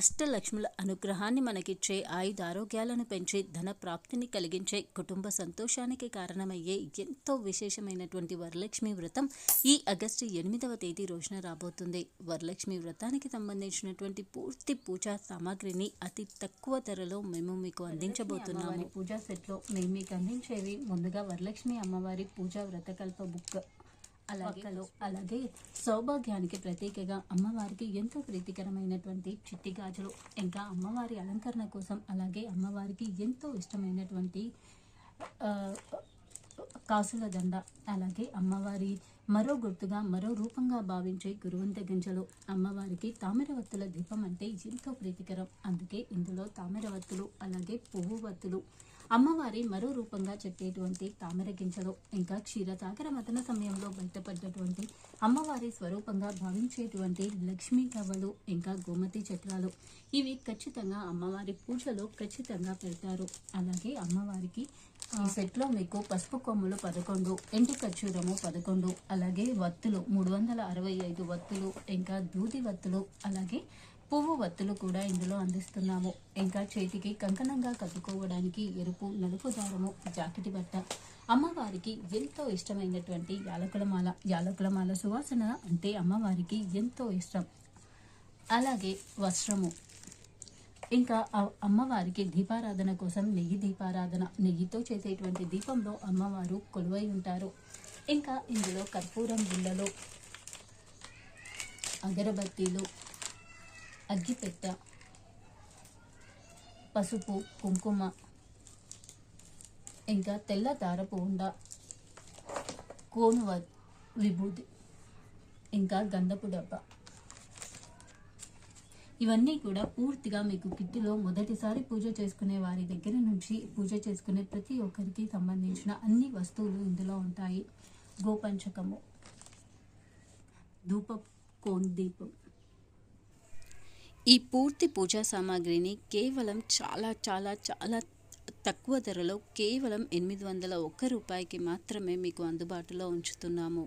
అష్టలక్ష్ముల అనుగ్రహాన్ని మనకిచ్చే ఆయుధారోగ్యాలను పెంచి ధన ప్రాప్తిని కలిగించే కుటుంబ సంతోషానికి కారణమయ్యే ఎంతో విశేషమైనటువంటి వరలక్ష్మి వ్రతం ఈ ఆగస్టు ఎనిమిదవ తేదీ రోజున రాబోతుంది. వరలక్ష్మి వ్రతానికి సంబంధించినటువంటి పూర్తి పూజా సామాగ్రిని అతి తక్కువ ధరలో మేము మీకు అందించబోతున్నాము. పూజా సెట్లో మేము మీకు అందించేవి ముందుగా వరలక్ష్మి అమ్మవారి పూజా వ్రతకల్ప బుక్ అలాగే అలాగే సౌభాగ్యానికి ప్రతీకగా అమ్మవారికి ఎంతో ప్రీతికరమైనటువంటి చిట్టి గాజులు ఇంకా అమ్మవారి అలంకరణ కోసం అలాగే అమ్మవారికి ఎంతో ఇష్టమైనటువంటి కాసుల దండ అలాగే అమ్మవారి మరో గుర్తుగా మరో రూపంగా భావించే గురువంత గింజలు అమ్మవారికి తామరవత్తుల దీపం అంటే ఎంతో ప్రీతికరం. అందుకే ఇందులో తామరవత్తులు అలాగే పువ్వు వత్తులు అమ్మవారి మరో రూపంగా చెప్పేటువంటి తామర గింజలు ఇంకా క్షీరసాగర మతన సమయంలో బయటపడ్డటువంటి అమ్మవారి స్వరూపంగా భావించేటువంటి లక్ష్మీ కవ్వలు ఇంకా గోమతి చక్రాలు. ఇవి ఖచ్చితంగా అమ్మవారి పూజలో ఖచ్చితంగా పెడతారు. అలాగే అమ్మవారికి ఈ సెట్లో మీకు పసుపు కొమ్ములు పదకొండు ఎండు ఖర్చూరము పదకొండు అలాగే వత్తులు మూడు వందల అరవై ఐదు వత్తులు ఇంకా దూది వత్తులు అలాగే పువ్వు వత్తులు కూడా ఇందులో అందిస్తున్నాము. ఇంకా చేతికి కంకణంగా కట్టుకోవడానికి ఎరుపు నలుపు దారము జాకెట్ బట్ట. అమ్మవారికి ఎంతో ఇష్టమైనటువంటి యాలకులమాల. యాలకులమాల సువాసన అంటే అమ్మవారికి ఎంతో ఇష్టం. అలాగే వస్త్రము. ఇంకా అమ్మవారికి దీపారాధన కోసం నెయ్యి దీపారాధన. నెయ్యితో చేసేటువంటి దీపంలో అమ్మవారు కొలువై ఉంటారు. ఇంకా ఇందులో కర్పూరం బిళ్ళలు అగరబత్తీలు అగ్గిపెట్ట పసుపు కుంకుమ ఇంకా తెల్ల దారపు ఉండ కోను విభూతి ఇంకా గంధపు డబ్బా. ఇవన్నీ కూడా పూర్తిగా మీకు కిట్టులో మొదటిసారి పూజ చేసుకునే వారి దగ్గర నుంచి పూజ చేసుకునే ప్రతి ఒక్కరికి సంబంధించిన అన్ని వస్తువులు ఇందులో ఉంటాయి. గోపంచకము ధూప కోన్ దీపం. ఈ పూర్తి పూజా సామాగ్రిని కేవలం చాలా చాలా చాలా తక్కువ ధరలో కేవలం ఎనిమిది వందల ఒక్క రూపాయికి మాత్రమే మీకు అందుబాటులో ఉంచుతున్నాము.